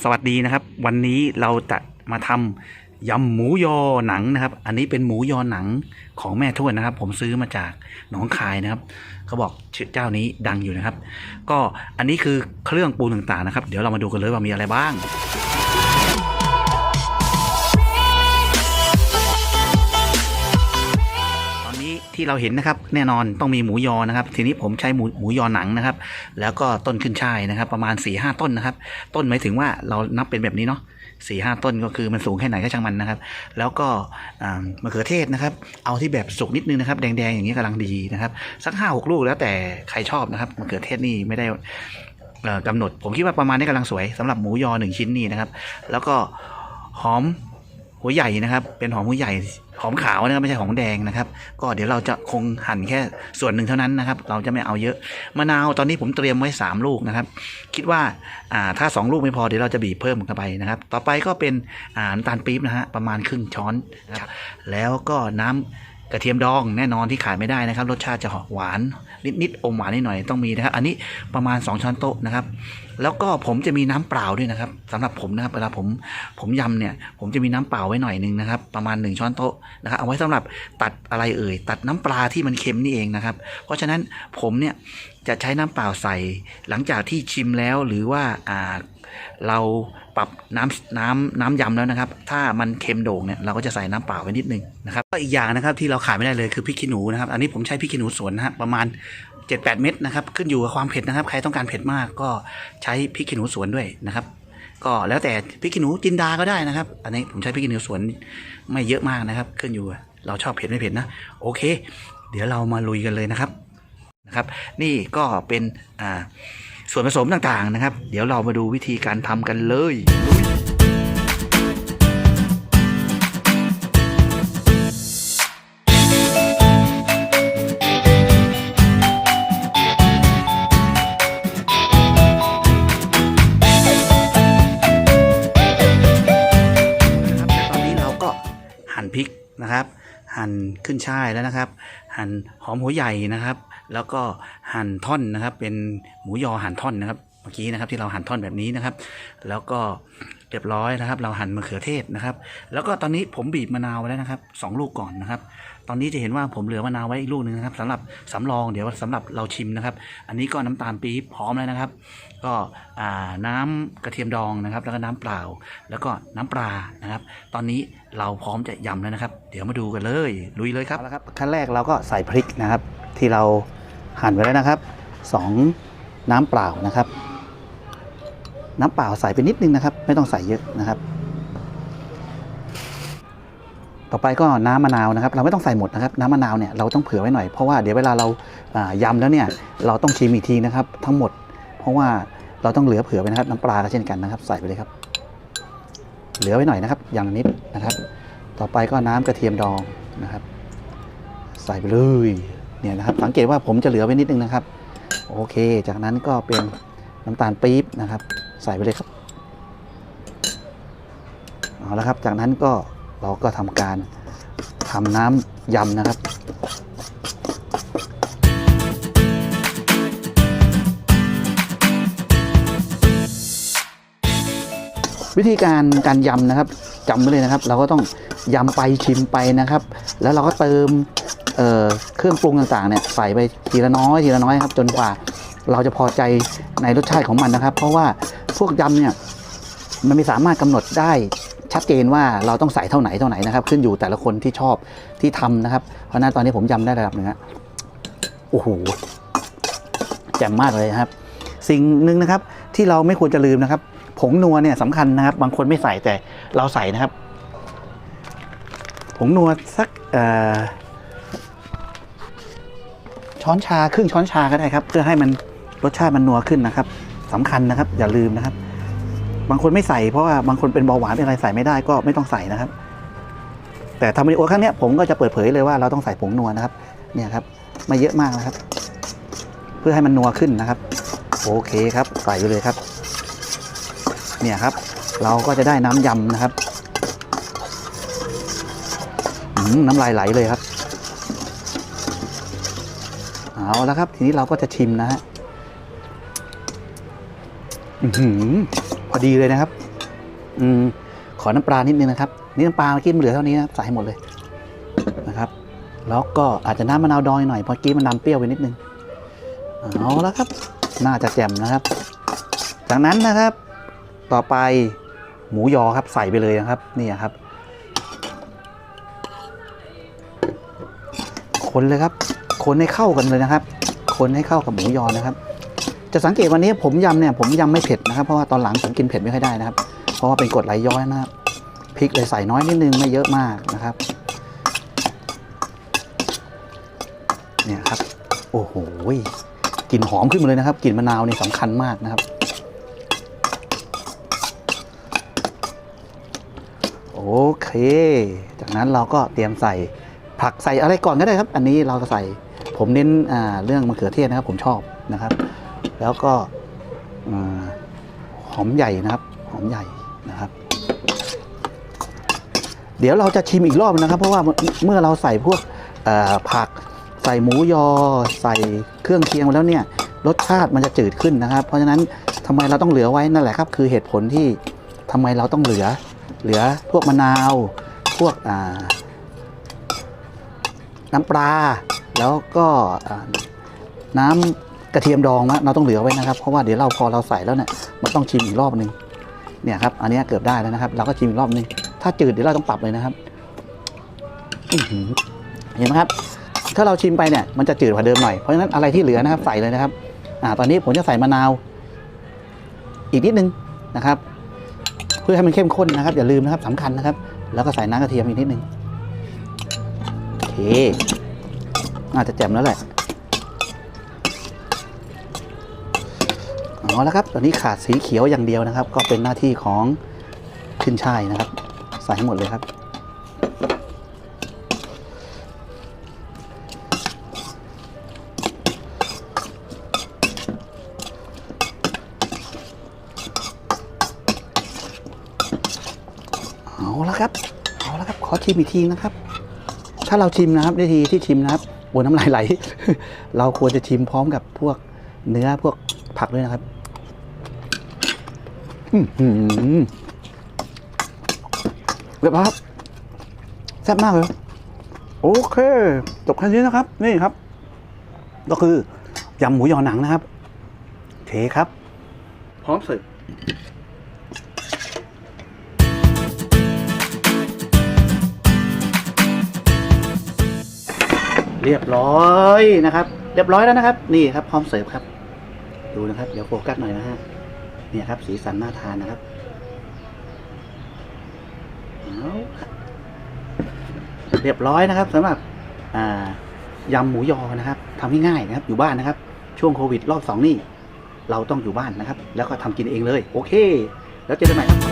สวัสดีนะครับ วันนี้เราจะมาทำยำหมูยอหนังนะครับ อันนี้เป็นหมูยอหนังของแม่ทวดนะครับ ผมซื้อมาจากหนองคายนะครับเขาบอกชื่อเจ้านี้ดังอยู่นะครับ ก็อันนี้คือเครื่องปรุงต่างๆนะครับ เดี๋ยวเรามาดูกันเลยว่ามีอะไรบ้าง ที่เราเห็นนะครับ แน่นอนต้องมีหมูยอนะครับ ทีนี้ผมใช้หมูหมูยอหนังนะครับ แล้วก็ต้นขึ้นช่ายนะครับ ประมาณ4ี่ห้าต้นนะครับ ต้นหมายถึงว่าเรานับเป็นแบบนี้เนาะสี่ห้าต้นก็คือมันสูงแค่ไหนก็ช่างมันนะครับ แล้วก็มะเขือเทศนะครับ เอาที่แบบสุกนิดนึงนะครับ แดงๆอย่างนี้กำลังดีนะครับ สักห้าหกลูกแล้วแต่ใครชอบนะครับมะเขือเทศนี่ไม่ได้เอ่อกำหนด ผมคิดว่าประมาณนี้กำลังสวยสำหรับหมูยอหนึ่งชิ้นนี่นะครับ แล้วก็หอมหัวใหญ่นะครับ เป็นหอมหัวใหญ่ หอมขาวนะครับไม่ใช่หอมแดงนะครับ ก็เดี๋ยวเราจะคงหั่นแค่ส่วนหนึ่งเท่านั้นนะครับ เราจะไม่เอาเยอะมะนาวตอนนี้ผมเตรียมไว้ 3 ลูกนะครับ คิดว่าอ่าถ้า 2 ลูกไม่พอเดี๋ยวเราจะบีบเพิ่มเข้าไปนะครับ ต่อไปก็เป็นอ่าน้ำตาลปี๊บนะฮะประมาณครึ่งช้อนนะครับแล้วก็น้ำกระเทียมดองแน่นอนที่ขาดไม่ได้นะครับ รสชาติจะหวานนิดๆอมหวานนิดหน่อยต้องมีนะครับ อันนี้ประมาณ 2 ช้อนโต๊ะนะครับ แล้วก็ผมจะมีน้ำเปล่าด้วยนะครับสำหรับผมนะครับเวลาผมผมยำเนี่ย ผมจะมีน้ำเปล่าไว้หน่อยหนึงนะครับ ประมาณ 1 ช้อนโต๊ะนะครับเอาไว้สำหรับตัดอะไรเอ่ยตัดน้ำปลาที่มันเค็มนี่เองนะครับ เพราะฉะนั้นผมเนี่ยจะใช้น้ำเปล่าใส่หลังจากที่ชิมแล้วหรือว่าอ่าเราปรับน้ำน้ำน้ำยำแล้วนะครับ ถ้ามันเค็มโด่งเนี่ยเราก็จะใส่น้ำเปล่าไว้นิดนึงนะครับก็อีกอย่างนะครับที่เราขาดไม่ได้เลยคือพริกขี้หนูนะครับ อันนี้ผมใช้พริกขี้หนูสวนนะฮะประมาณ 7-8 เม็ดนะครับ ขึ้นอยู่กับความเผ็ดนะครับ ใครต้องการเผ็ดมากก็ใช้พริกขี้หนูสวนด้วยนะครับ ก็แล้วแต่พริกขี้หนูจินดาก็ได้นะครับ อันนี้ผมใช้พริกขี้หนูสวนไม่เยอะมากนะครับ ขึ้นอยู่เราชอบเผ็ดไม่เผ็ดนะโอเค เดี๋ยวเรามาลุยกันเลยนะครับนะครับ นี่ก็เป็นอ่าส่วนผสมต่างๆนะครับ เดี๋ยวเรามาดูวิธีการทำกันเลย หั่นขึ้นช่ายแล้วนะครับ หั่นหอมหัวใหญ่นะครับ แล้วก็หั่นท่อนนะครับ เป็นหมูยอหั่นท่อนนะครับเมื่อกี้นะครับที่เราหั่นท่อนแบบนี้นะครับ แล้วก็ เรียบร้อยนะครับ เราหั่นมะเขือเทศนะครับ แล้วก็ตอนนี้ผมบีบมะนาวไว้แล้วนะครับสองลูกก่อนนะครับ ตอนนี้จะเห็นว่าผมเหลือมะนาวไว้อีกลูกหนึ่งนะครับสำหรับสำรองเดี๋ยวสำหรับเราชิมนะครับ อันนี้ก็น้ำตาลปี๊บพร้อมแล้วนะครับ ก็น้ำกระเทียมดองนะครับ แล้วก็น้ำเปล่า แล้วก็น้ำปลานะครับ ตอนนี้เราพร้อมจะยำแล้วนะครับ เดี๋ยวมาดูกันเลยลุยเลยครับแล้วครับขั้นแรกเราก็ใส่พริกนะครับ ที่เราหั่นไว้แล้วนะครับสองน้ำเปล่านะครับ น้ำเปล่าใส่ไปนิดนึงนะครับ ไม่ต้องใส่เยอะนะครับ ต่อไปก็น้ำมะนาวนะครับ เราไม่ต้องใส่หมดนะครับ น้ำมะนาวเนี่ยเราต้องเผื่อไว้หน่อยเพราะว่าเดี๋ยวเวลาเรายำแล้วเนี่ยเราต้องชิมอีกทีนะครับ ทั้งหมด เพราะว่าเราต้องเหลือเผื่อไว้นะครับ น้ำปลาก็เช่นกันนะครับ ใส่ไปเลยครับ เหลือไว้หน่อยนะครับ อย่างนิดนะครับ ต่อไปก็น้ำกระเทียมดองนะครับ ใส่ไปเลยเนี่ยนะครับ สังเกตว่าผมจะเหลือไว้นิดนึงนะครับ โอเค จากนั้นก็เป็นน้ำตาลปี๊บนะครับ ใส่ไปเลยครับเอาละครับ จากนั้นก็เราก็ทำการทำน้ำยำนะครับวิธีการการยำนะครับจำไว้เลยนะครับ เราก็ต้องยำไปชิมไปนะครับ แล้วเราก็เติมเเครื่องปรุงต่างๆเนี่ยใส่ไปทีละน้อยทีละน้อยครับ จนกว่าเราจะพอใจในรสชาติของมันนะครับ เพราะว่า พวกยำเนี่ยมันไม่สามารถกำหนดได้ชัดเจนว่าเราต้องใส่เท่าไหนเท่าไหนนะครับ ขึ้นอยู่แต่ละคนที่ชอบที่ทำนะครับ เพราะนั้นตอนนี้ผมยำได้ระดับหนึ่งฮะโอ้โหแจ่มมากเลยครับ สิ่งหนึ่งนะครับที่เราไม่ควรจะลืมนะครับ ผงนัวเนี่ยสำคัญนะครับ บางคนไม่ใส่แต่เราใส่นะครับ ผงนัวสักช้อนชาครึ่งช้อนชาก็ได้ครับ เพื่อให้มันรสชาติมันนัวขึ้นนะครับ สำคัญนะครับ อย่าลืมนะครับ บางคนไม่ใส่เพราะว่าบางคนเป็นเบาหวานเป็นอะไรใส่ไม่ได้ก็ไม่ต้องใส่นะครับ แต่ทำวิดีโอครั้งเนี้ยผมก็จะเปิดเผยเลยว่าเราต้องใส่ผงนัวนะครับ เนี่ยครับไม่เยอะมากนะครับ เพื่อให้มันนัวขึ้นนะครับ โอเคครับ ใส่ไปเลยครับ เนี่ยครับ เราก็จะได้น้ำยำนะครับน้ำลายไหลเลยครับ เอาแล้วครับ ทีนี้เราก็จะชิมนะฮะ พอดีเลยนะครับ อืมขอน้ำปลานิดนึงนะครับ นี่น้ำปลาเมื่อกี้มันเหลือเท่านี้นะใส่ให้หมดเลยนะครับ แล้วก็อาจจะน้ำมะนาวดอยหน่อยเพราะเมื่อกี้มันน้ำเปรี้ยวไปนิดนึงเอาแล้วครับ น่าจะแจ่มนะครับ จากนั้นนะครับ ต่อไปหมูยอครับ ใส่ไปเลยนะครับ นี่ครับ คนเลยครับ คนให้เข้ากันเลยนะครับ คนให้เข้ากับหมูยอนะครับ จะสังเกตวันนี้ผมยำเนี่ยผมยำไม่เผ็ดนะครับเพราะว่าตอนหลังผมกินเผ็ดไม่ค่อยได้นะครับ เพราะว่าเป็นกรดไหลย้อยนะครับพริกเลยใส่น้อยนิดนึงไม่เยอะมากนะครับเนี่ยครับโอ้โหกลิ่นหอมขึ้นมาเลยนะครับกลิ่นมะนาวเนี่ยสำคัญมากนะครับ โอเค จากนั้นเราก็เตรียมใส่ผักใส่อะไรก่อนก็ได้ครับ อันนี้เราก็ใส่ผมเน้นเรื่องมะเขือเทศนะครับ ผมชอบนะครับ แล้วก็หอมใหญ่นะครับหอมใหญ่นะครับ เดี๋ยวเราจะชิมอีกรอบนะครับ เพราะว่าเมื่อเราใส่พวกผักใส่หมูยอ ใส่เครื่องเคียงแล้วเนี่ยรสชาติมันจะจืดขึ้นนะครับ เพราะฉะนั้นทำไมเราต้องเหลือไว้นั่นแหละครับ คือเหตุผลที่ทำไมเราต้องเหลือ เหลือพวกมะนาว พวกน้ำปลาแล้วก็น้ำ กระเทียมดองนะเราต้องเหลือไว้นะครับ เพราะว่าเดี๋ยวเราพอเราใส่แล้วเนี่ยมันต้องชิมอีกรอบหนึ่งเนี่ยครับ อันนี้เกือบได้แล้วนะครับ เราก็ชิมอีกรอบหนึ่งถ้าจืดเดี๋ยวเราต้องปรับเลยนะครับเห็นไหมครับ ถ้าเราชิมไปเนี่ยมันจะจืดกว่าเดิมหน่อยเพราะฉะนั้นอะไรที่เหลือนะครับใส่เลยนะครับ อ่า ตอนนี้ผมจะใส่มะนาว อีกนิดนึงนะครับ เพื่อให้มันเข้มข้นนะครับ อย่าลืมนะครับสำคัญนะครับ แล้วก็ใส่น้ำกระเทียมอีกนิดนึงโอเคน่าจะแจ่มแล้วแหละ เอาแล้วครับตอนนี้ขาดสีเขียวอย่างเดียวนะครับ ก็เป็นหน้าที่ของขึ้นช่ายนะครับ ใส่ให้หมดเลยครับ เอาละครับ เอาละครับ ขอชิมอีกทีนะครับ ถ้าเราชิมนะครับวิธีที่ชิมนะครับโอน้ำลายไหล เราควรจะชิมพร้อมกับพวกเนื้อพวกผักด้วยนะครับ เรียบร้อยครับแซ่บมากเลย โอเค จบแค่นี้นะครับ นี่ครับ ก็คือยำหมูยอหนังนะครับเคครับ พร้อมเสิร์ฟเรียบร้อยนะครับ เรียบร้อยแล้วนะครับ นี่ครับ พร้อมเสิร์ฟครับ ดูนะครับ เดี๋ยวโฟกัสหน่อยนะฮะ เนี่ยครับ สีสันน่าทานนะครับเรียบร้อยนะครับสำหรับอ่ายำหมูยอนะครับทำง่ายๆนะครับ อยู่บ้านนะครับ ช่วงโควิดรอบสองนี่เราต้องอยู่บ้านนะครับ แล้วก็ทำกินเองเลย โอเค แล้วเจอกันใหม่ครับ